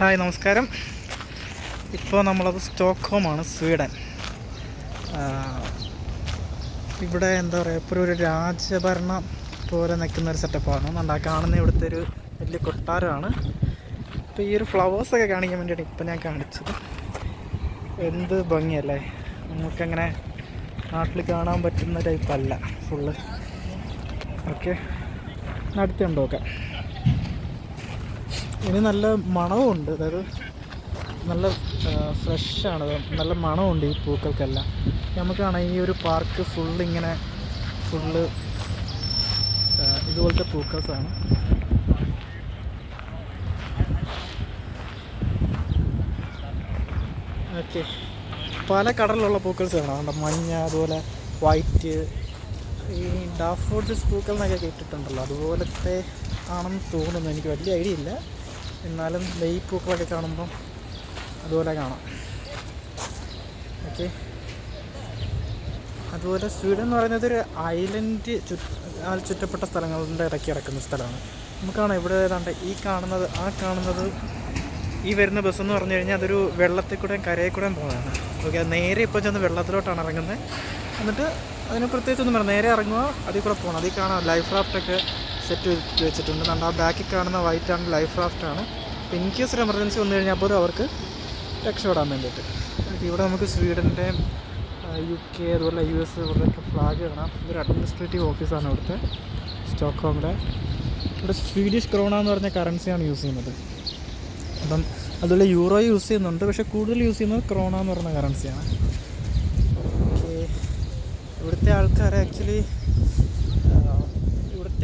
Hi നമസ്കാരം. ഇപ്പോൾ നമ്മളത് സ്റ്റോക്ക്ഹോമാണ് സ്വീഡൻ. ഇവിടെ എന്താ പറയുക ഇപ്പോൾ ഒരു രാജഭരണം പോലെ നിൽക്കുന്ന ഒരു സെറ്റപ്പാണ് നല്ല കാണുന്ന ഇവിടുത്തെ ഒരു വലിയ കൊട്ടാരമാണ്. ഇപ്പോൾ ഈ ഒരു ഫ്ലവേഴ്സൊക്കെ കാണിക്കാൻ വേണ്ടിയിട്ട് ഇപ്പം ഞാൻ കാണിച്ചത്. എന്ത് ഭംഗിയല്ലേ? നമുക്കങ്ങനെ നാട്ടിൽ കാണാൻ പറ്റുന്ന ടൈപ്പല്ല ഫുള്ള് ഓക്കെ നടത്തി നോക്കാം ഇനി നല്ല മണവുമുണ്ട് അതായത് നല്ല ഫ്രഷാണ്. നല്ല മണമുണ്ട് ഈ പൂക്കൾക്കെല്ലാം. നമുക്കാണെങ്കിൽ ഈ ഒരു പാർക്ക് ഫുള്ള് ഇങ്ങനെ ഫുള്ള് ഇതുപോലത്തെ പൂക്കൾസാണ്. ഓക്കെ. പല കടലിലുള്ള പൂക്കൾസ് കാണാം മഞ്ഞ അതുപോലെ വൈറ്റ് ഈ ഡാഫോഡിൽസ് പൂക്കൾ എന്നൊക്കെ കേട്ടിട്ടുണ്ടല്ലോ. അതുപോലത്തെ ആണെന്ന് തോന്നുന്നു. എനിക്ക് വലിയ ഐഡിയ ഇല്ല. എന്നാലും ഈ പൂക്കളൊക്കെ കാണുമ്പം അതുപോലെ കാണാം. ഓക്കെ. അതുപോലെ സ്വീഡൻ എന്ന് പറയുന്നത് ഒരു ഐലൻഡ് ചുറ്റ് ചുറ്റപ്പെട്ട സ്ഥലങ്ങളുടെ ഇടയ്ക്ക് കിടക്കുന്ന സ്ഥലമാണ്. നമുക്ക് കാണാം ഇവിടെ ഏതാണ്ട് ഈ കാണുന്നത് ആ കാണുന്നത് ഈ വരുന്ന ബസ് എന്ന് പറഞ്ഞു കഴിഞ്ഞാൽ അതൊരു വെള്ളത്തിൽ കൂടെയും കരയിൽ കൂടെയും പോകുന്നതാണ് ഓക്കെ നേരെ ഇപ്പോൾ ചെന്ന് വെള്ളത്തിലോട്ടാണ് ഇറങ്ങുന്നത്. എന്നിട്ട് അതിന് പ്രത്യേകിച്ച് ഒന്നും പറയാം നേരെ ഇറങ്ങുക അതിൽ കൂടെ പോകണം. അതിൽ കാണാം ലൈഫ് റാഫ്റ്റൊക്കെ സെറ്റ് വെച്ചിട്ടുണ്ട്. കണ്ടോ ആ ബാക്കിൽ കാണുന്ന വൈറ്റ് ആണ് ലൈഫ് റാഫ്റ്റാണ് അപ്പോൾ ഇൻ കേസ് ഒരു എമർജൻസി വന്നു കഴിഞ്ഞാൽ പോലും അവർക്ക് രക്ഷപ്പെടാൻ വേണ്ടിയിട്ട്. ഇവിടെ നമുക്ക് സ്വീഡന്റെ യു കെ അതുപോലെ യു എസ് ഇവിടെയൊക്കെ ഫ്ലാഗ് കാണാം. ഇതൊരു അഡ്മിനിസ്ട്രേറ്റീവ് ഓഫീസാണ് ഇവിടുത്തെ സ്റ്റോക്ക്ഹോമിലെ. ഇവിടെ സ്വീഡിഷ് ക്രോണ എന്ന് പറഞ്ഞ കറൻസിയാണ് യൂസ് ചെയ്യുന്നത്. അപ്പം അതുപോലെ യൂറോ യൂസ് ചെയ്യുന്നുണ്ട് പക്ഷേ കൂടുതൽ യൂസ് ചെയ്യുന്നത് ക്രോണ എന്ന് പറഞ്ഞ കറൻസിയാണ് ഓക്കെ ഇവിടുത്തെ ആൾക്കാർ ആക്ച്വലി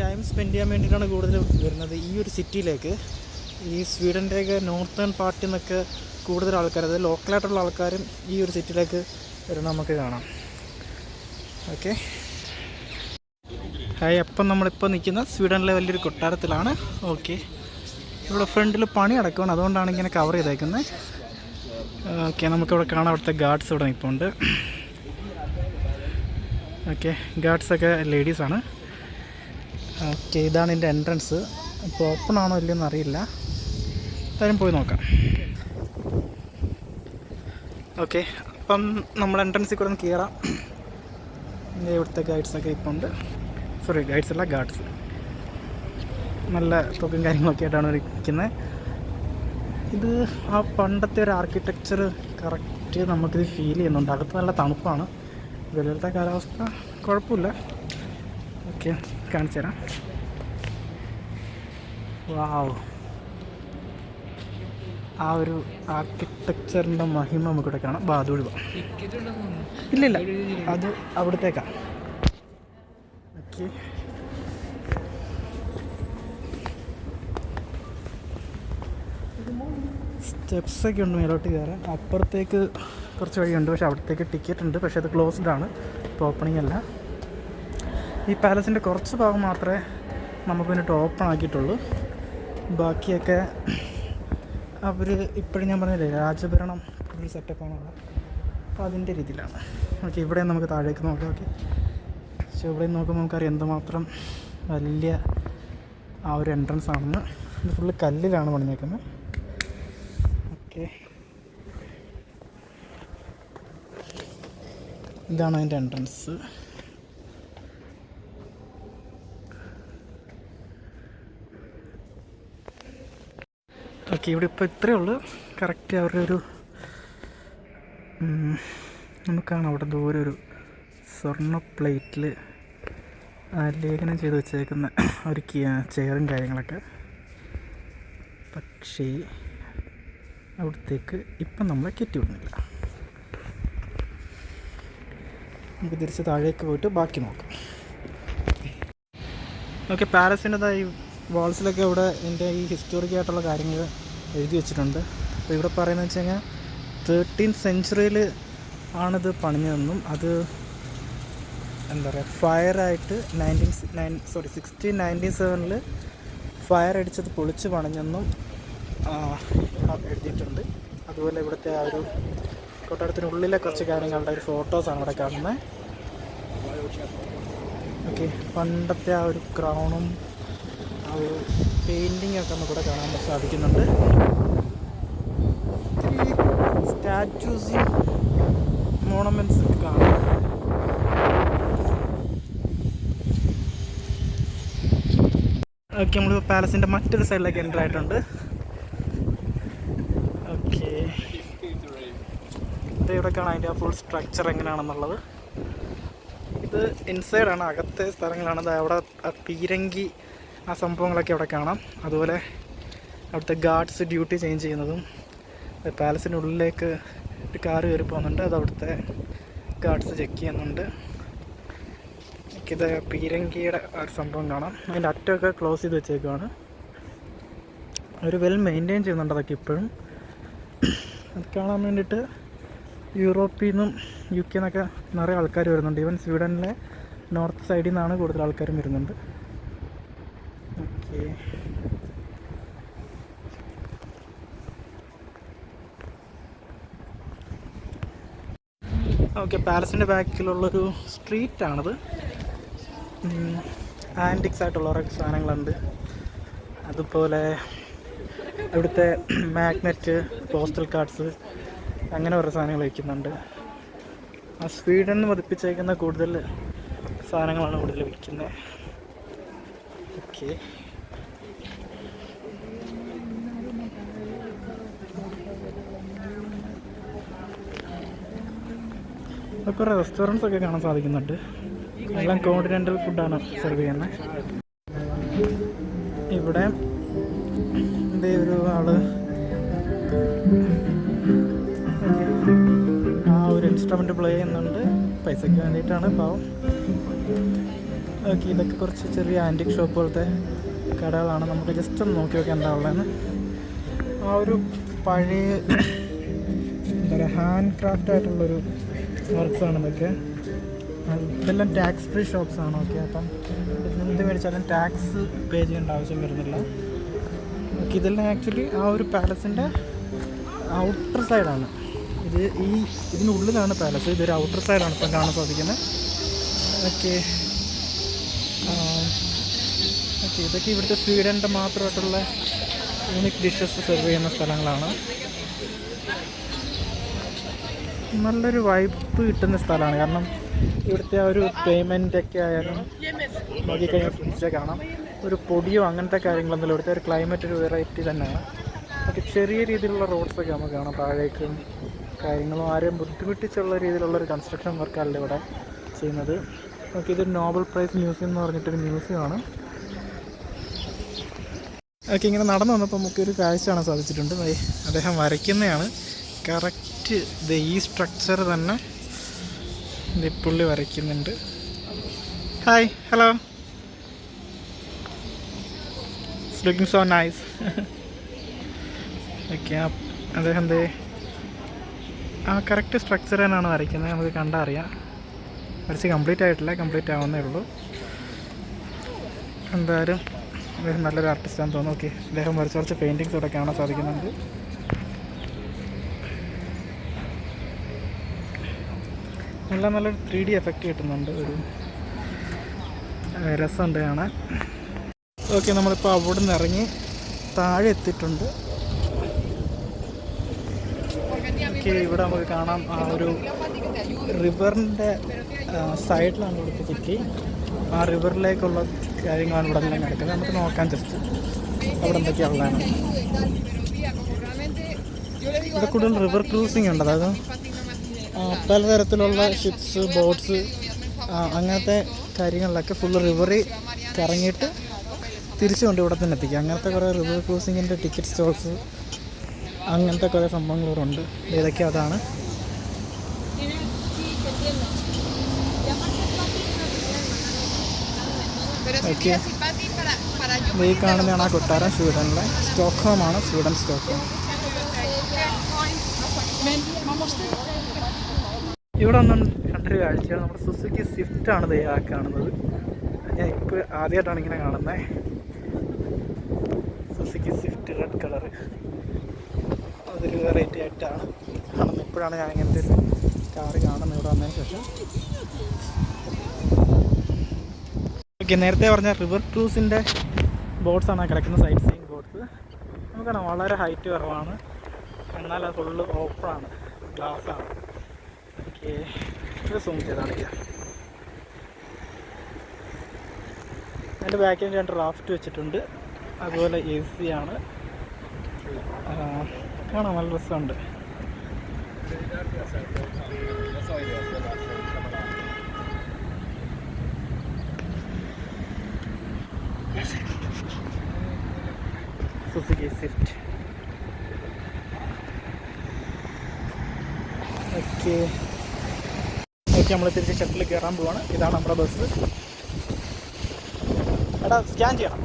ടൈം സ്പെൻഡ് ചെയ്യാൻ വേണ്ടിയിട്ടാണ് കൂടുതൽ വരുന്നത് ഈ ഒരു സിറ്റിയിലേക്ക് ഈ സ്വീഡന്റെയൊക്കെ നോർത്തേൺ പാർട്ടിൽ നിന്നൊക്കെ കൂടുതൽ ആൾക്കാർ അതായത് ലോക്കലായിട്ടുള്ള ആൾക്കാരും ഈ ഒരു സിറ്റിയിലേക്ക് വരുന്ന നമുക്ക് കാണാം. ഓക്കെ ഹായ് അപ്പം നമ്മളിപ്പോൾ നിൽക്കുന്ന സ്വീഡനിലെ വലിയൊരു കൊട്ടാരത്തിലാണ്. ഓക്കെ ഇവിടെ ഫ്രണ്ടിൽ പണി അടക്കുകയാണ് അതുകൊണ്ടാണ് ഇങ്ങനെ കവർ ചെയ്തേക്കുന്നത് ഓക്കെ നമുക്കിവിടെ കാണാം അവിടുത്തെ ഗാർഡ്സ് ഇവിടെ നിൽപ്പുണ്ട്. ഓക്കെ ഗാർഡ്സൊക്കെ ലേഡീസാണ് ഓക്കെ ഇതാണ് എന്റെ എൻട്രൻസ് ഇപ്പോൾ ഓപ്പൺ ആണോ ഇല്ലയെന്ന് അറിയില്ല. എന്തായാലും പോയി നോക്കാം. ഓക്കെ അപ്പം നമ്മൾ എൻട്രൻസിൽ കൂടെ ഒന്ന് കയറാം ഇവിടുത്തെ ഗൈഡ്സൊക്കെ ഇപ്പോൾ ഉണ്ട്. സോറി ഗൈഡ്സ് അല്ല ഗാർഡ്സ് നല്ല തുകയും കാര്യങ്ങളൊക്കെ ആയിട്ടാണ് ഇരിക്കുന്നത്. ഇത് ആ പണ്ടത്തെ ഒരു ആർക്കിടെക്ചർ കറക്റ്റ് നമുക്കിത് ഫീൽ ചെയ്യുന്നുണ്ട്. അകത്ത് നല്ല തണുപ്പാണ്. വെളിയിലത്തെ കാലാവസ്ഥ കുഴപ്പമില്ല. ഓക്കെ. കാണിച്ചു തരാം. വാവ്. ആ ഒരു ആർക്കിടെക്ചറിന്റെ മഹിമ നമുക്കിവിടെ കാണാം. ബാധ അതുവഴി പോവാം ഇല്ലില്ല അത് അവിടത്തേക്കാണ് ഓക്കെ സ്റ്റെപ്സൊക്കെ ഉണ്ട് മേലോട്ട് കയറാൻ അപ്പുറത്തേക്ക് കുറച്ച് വഴിയുണ്ട് പക്ഷെ അവിടത്തേക്ക് ടിക്കറ്റ് ഉണ്ട്. പക്ഷേ അത് ക്ലോസ്ഡ് ആണ്. ഇപ്പോൾ ഓപ്പണിംഗ് അല്ല. ഈ പാലസിന്റെ കുറച്ച് ഭാഗം മാത്രമേ നമുക്ക് വേണ്ടിയിട്ട് ഓപ്പൺ ആക്കിയിട്ടുള്ളൂ. ബാക്കിയൊക്കെ അവർ ഇപ്പോഴും ഞാൻ പറഞ്ഞില്ലേ രാജഭരണം ഒരു സെറ്റപ്പാണ് അപ്പോൾ അതിന്റെ രീതിയിലാണ്. ഓക്കെ ഇവിടെ നമുക്ക് താഴേക്ക് നോക്കാം. ഓക്കെ പക്ഷേ ഇവിടെ നോക്കുമ്പോൾ നമുക്കറിയാം എന്തുമാത്രം വലിയ ആ ഒരു എൻട്രൻസ് ആണെന്ന് ഇത് ഫുള്ള് കല്ലിലാണ് പണിഞ്ഞേക്കുന്നത്. ഓക്കെ ഇതാണ് അതിന്റെ എൻട്രൻസ് ഓക്കെ ഇവിടെ ഇപ്പോൾ ഇത്രയേ ഉള്ളൂ. കറക്റ്റ് അവരുടെ ഒരു നമുക്കാണ് അവിടെ ദൂരെ ഒരു സ്വർണ പ്ലേറ്റിൽ ലേഖനം ചെയ്ത് വെച്ചേക്കുന്ന ഒരു ചെയറും കാര്യങ്ങളൊക്കെ. പക്ഷേ അവിടത്തേക്ക് ഇപ്പം നമ്മളെ കെറ്റി വിടുന്നില്ല. നമുക്ക് തിരിച്ച് താഴേക്ക് പോയിട്ട് ബാക്കി നോക്കാം. ഓക്കെ പാലസിന്റെതായി വാൾസിലൊക്കെ ഇവിടെ എന്റെ ഈ ഹിസ്റ്റോറിക് ആയിട്ടുള്ള കാര്യങ്ങൾ എഴുതി വെച്ചിട്ടുണ്ട്. അപ്പോൾ ഇവിടെ പറയുന്നത് വെച്ച് കഴിഞ്ഞാൽ തേർട്ടീൻ സെഞ്ച്വറിയിൽ ആണിത് പണിഞ്ഞതെന്നും അത് എന്താ പറയുക ഫയറായിട്ട് nineteen nine sorry sixteen nineteen സെവനിൽ ഫയർ അടിച്ചത് പൊളിച്ച് പണിഞ്ഞെന്നും എഴുതിയിട്ടുണ്ട്. അതുപോലെ ഇവിടുത്തെ ആ ഒരു കൊട്ടാരത്തിനുള്ളിലെ കുറച്ച് കാര്യങ്ങളുടെ ഒരു ഫോട്ടോസാണ് ഇവിടെ കാണുന്നത് ഓക്കെ പണ്ടത്തെ ആ ഒരു ക്രൗണും ആ ഒരു പെയിന്റിങ് ഒക്കെ നമുക്കിവിടെ കാണാൻ സാധിക്കുന്നുണ്ട്. ഒത്തിരി സ്റ്റാച്യൂസും മോണമെന്റ്സ് ഒക്കെ കാണാം. ഓക്കെ നമ്മൾ പാലസിന്റെ മറ്റൊരു സൈഡിലേക്ക് എന്റർ ആയിട്ടുണ്ട്. ഓക്കെ ഇത് ഇവിടെ കാണാം അതിന്റെ ഫുൾ സ്ട്രക്ചർ എങ്ങനെയാണെന്നുള്ളത്. ഇത് ഇൻസൈഡാണ് അകത്തെ സ്ഥലങ്ങളാണ്. അത് അവിടെ പീരങ്കി ആ സംഭവങ്ങളൊക്കെ അവിടെ കാണാം. അതുപോലെ അവിടുത്തെ ഗാർഡ്സ് ഡ്യൂട്ടി ചേഞ്ച് ചെയ്യുന്നതും പാലസിന്റെ ഉള്ളിലേക്ക് ഒരു കാറ് കയറി പോകുന്നുണ്ട്. അത് അവിടുത്തെ ഗാർഡ്സ് ചെക്ക് ചെയ്യുന്നുണ്ട്. എനിക്കിത് പീരങ്കിയുടെ ഒരു സംഭവം കാണാം. അതിന്റെ അറ്റമൊക്കെ ക്ലോസ് ചെയ്ത് വെച്ചേക്കുവാണ്. അവർ വെൽ മെയിന്റെയിൻ ചെയ്യുന്നുണ്ട് അതൊക്കെ ഇപ്പോഴും. അത് കാണാൻ വേണ്ടിയിട്ട് യൂറോപ്പിൽ നിന്നും യു കെ നിന്നൊക്കെ നിറയെ ആൾക്കാർ വരുന്നുണ്ട്. ഈവൻ സ്വീഡനിലെ നോർത്ത് സൈഡിൽ നിന്നാണ് കൂടുതൽ ആൾക്കാരും വരുന്നുണ്ട്. ഓക്കെ. പാലസിന്റെ ബാക്കിലുള്ളൊരു സ്ട്രീറ്റാണത്. ആന്റിക്സ് ആയിട്ടുള്ള കുറേ സാധനങ്ങളുണ്ട്. അതുപോലെ അവിടുത്തെ മാഗ്നറ്റ് പോസ്റ്റൽ കാർഡ്സ് അങ്ങനെ കുറേ സാധനങ്ങൾ വയ്ക്കുന്നുണ്ട്. ആ സ്വീഡൻ മതിപ്പിച്ചേക്കുന്ന കൂടുതൽ സാധനങ്ങളാണ് കൂടുതൽ വിൽക്കുന്നത് ഓക്കെ. കുറേ റെസ്റ്റോറന്റ്സ് ഒക്കെ കാണാൻ സാധിക്കുന്നുണ്ട്. എല്ലാം കോണ്ടിനെന്റൽ ഫുഡാണ് സെർവ് ചെയ്യുന്നത് ഇവിടെ എന്തേ ഒരു ആൾ? ആ ഒരു ഇൻസ്ട്രുമെന്റ് പ്ലേ ചെയ്യുന്നുണ്ട്. പൈസയ്ക്ക് വേണ്ടിയിട്ടാണ് പാവം. ഓക്കെ ഇതൊക്കെ കുറച്ച് ചെറിയ ആന്റിക് ഷോപ്പ് പോലത്തെ കടകളാണ്. നമുക്ക് ജസ്റ്റ് ഒന്ന് നോക്കി നോക്കി എന്താ ഉള്ളതെന്ന്. ആ ഒരു പഴയ എന്താ പറയുക ഹാൻഡ് ക്രാഫ്റ്റ് ആയിട്ടുള്ളൊരു വർക്ക്സാണ് ഇതൊക്കെ. ഇതെല്ലാം ടാക്സ് ഫ്രീ ഷോപ്സ് ആണ് ഓക്കെ അപ്പം എന്ത് മേടിച്ചാലും ടാക്സ് പേ ചെയ്യേണ്ട ആവശ്യം വരുന്നില്ല. ഓക്കെ ഇതെല്ലാം ആക്ച്വലി ആ ഒരു പാലസിന്റെ ഔട്ടർ സൈഡാണ് ഇത് ഈ ഇതിനുള്ളിലാണ് പാലസ് ഇതൊരു ഔട്ടർ സൈഡാണ് ഇപ്പം കാണാൻ സാധിക്കുന്നത്. ഓക്കെ ഇതൊക്കെ ഇവിടുത്തെ സ്വീഡന്റെ മാത്രമായിട്ടുള്ള യൂണിക് ഡിഷസ് സെർവ് ചെയ്യുന്ന സ്ഥലങ്ങളാണ്. നല്ലൊരു വൈബ് കിട്ടുന്ന സ്ഥലമാണ്. കാരണം ഇവിടുത്തെ ആ ഒരു പേയ്മെന്റ് ഒക്കെ ആയാലും നോക്കിക്കഴിഞ്ഞാൽ ശ്രദ്ധിച്ചാൽ കാണാം. ഒരു പൊടിയോ അങ്ങനത്തെ കാര്യങ്ങളൊന്നുമില്ല. ഇവിടുത്തെ ഒരു ക്ലൈമറ്റ് ഒരു വെറൈറ്റി തന്നെയാണ്. ഒക്കെ ചെറിയ രീതിയിലുള്ള റോഡ്സൊക്കെ നമുക്ക് കാണാം. താഴേക്കും കാര്യങ്ങളും ആരെയും ബുദ്ധിമുട്ടിച്ചുള്ള രീതിയിലുള്ള ഒരു കൺസ്ട്രക്ഷൻ വർക്കല്ല ഇവിടെ ചെയ്യുന്നത്. ഓക്കെ ഇതൊരു നോബൽ പ്രൈസ് മ്യൂസിയം എന്ന് പറഞ്ഞിട്ടൊരു മ്യൂസിയമാണ് ഓക്കെ ഇങ്ങനെ നടന്നു വന്നപ്പോൾ നമുക്കൊരു കാഴ്ച കാണാൻ സാധിച്ചിട്ടുണ്ട്. അദ്ദേഹം വരയ്ക്കുന്നതാണ്. കറക്റ്റ് ഇത് ഈ സ്ട്രക്ചർ തന്നെ പുള്ളി വരയ്ക്കുന്നുണ്ട്. Hi hello looking so nice okay അദ്ദേഹം എന്തേ ആ കറക്റ്റ് സ്ട്രക്ചർ തന്നെയാണ് വരയ്ക്കുന്നത്. നമുക്ക് കണ്ടാൽ അറിയാം വരച്ച് കംപ്ലീറ്റ് ആയിട്ടില്ല. കംപ്ലീറ്റ് ആവുന്നേ ഉള്ളൂ. എന്തായാലും അദ്ദേഹം നല്ലൊരു ആർട്ടിസ്റ്റാണെന്ന് തോന്നുന്നു. ഓക്കെ അദ്ദേഹം വരച്ച കുറച്ച് പെയിന്റിങ്സ് ഇവിടെ കാണാൻ സാധിക്കുന്നുണ്ട്. നല്ല നല്ലൊരു ത്രീ ഡി എഫക്റ്റ് കിട്ടുന്നുണ്ട്. ഒരു രസമുണ്ട് കാണാൻ. ഓക്കെ നമ്മളിപ്പോൾ അവിടെ നിന്ന് ഇറങ്ങി താഴെ എത്തിയിട്ടുണ്ട്. ഓക്കെ ഇവിടെ നമുക്ക് കാണാം ആ ഒരു റിവറിന്റെ സൈഡിലാണ് ഇവിടുത്തെ സിറ്റി ആ റിവറിലേക്കുള്ള കാര്യങ്ങളാണ് ഇവിടെ എല്ലാം കിടക്കുന്നത് നമുക്ക് നോക്കാൻ ജസ്റ്റ് അവിടെ എന്തൊക്കെയാണ് ഇവിടെ കൂടുതൽ റിവർ ക്രൂസിംഗ് ഉണ്ട്. അതായത് പലതരത്തിലുള്ള ഷിപ്സ് ബോട്ട്സ് അങ്ങനത്തെ കാര്യങ്ങളിലൊക്കെ ഫുൾ റിവറി കറങ്ങിയിട്ട് തിരിച്ചു കൊണ്ട് ഇവിടെ തന്നെ എത്തിക്കുക അങ്ങനത്തെ കുറേ റിവർ ക്രൂസിങ്ങിന്റെ ടിക്കറ്റ് സ്റ്റോൾസ് അങ്ങനത്തെ കുറേ ഉണ്ട്. ഏതൊക്കെ അതാണ്. Yo. ഈ കാണുന്നതാണ് ആ കൊട്ടാരം സ്വീഡനിലെ സ്റ്റോക്ക്ഹോം ആണ്. Sweden Stockholm. ഇവിടെ ഒന്നും കണ്ടൊരു കാഴ്ചയാണ്. നമ്മുടെ സുസുക്കി സ്വിഫ്റ്റ് ആണ് ദേ ആ കാണുന്നത്. ഞാൻ ഇപ്പോൾ ആദ്യമായിട്ടാണ് ഇങ്ങനെ കാണുന്നത് സുസുക്കി സ്വിഫ്റ്റ് റെഡ് കളർ അതൊരു വെറൈറ്റി ആയിട്ടാണ്. കാണുന്നത്. ഇപ്പോഴാണ് ഞാൻ ഇങ്ങനത്തെ ഒരു കാറ് കാണുന്നത്. ഇവിടെ വന്നതിന് ശേഷം. ഓക്കെ നേരത്തെ പറഞ്ഞ റിവർ ക്രൂസിന്റെ ബോട്ട്സ് ആണ് കിടക്കുന്ന സൈറ്റ് സീയിങ് ബോട്ട്സ് നമുക്കാണ് കാണാം വളരെ ഹൈറ്റ് കുറവാണ്. എന്നാൽ അത് ഫുള്ള് ഓപ്പണാണ് ഗ്ലാസ്സാണ് ഓക്കെ ഇത് സൂം ചെയ്ത് കാണിക്കാം. അതിന്റെ ബാക്കിൽ രണ്ട് റാഫ്റ്റ് വെച്ചിട്ടുണ്ട്. അതുപോലെ എ സി ആണ്. കാണാം നല്ല രസമുണ്ട്. സുസുക്കി സ്വിഫ്റ്റ് ഓക്കെ ഓക്കെ നമ്മൾ തിരിച്ച് ഷട്ടിൽ കയറാൻ പോവാണ്. ഇതാണ് നമ്മുടെ ബസ്. എടാ സ്കാൻ ചെയ്യണം.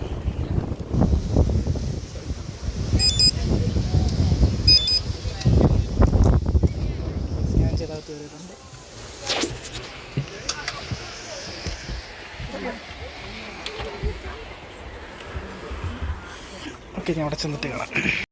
ഞാൻ അവിടെ ചെന്നിട്ട് കാണാം.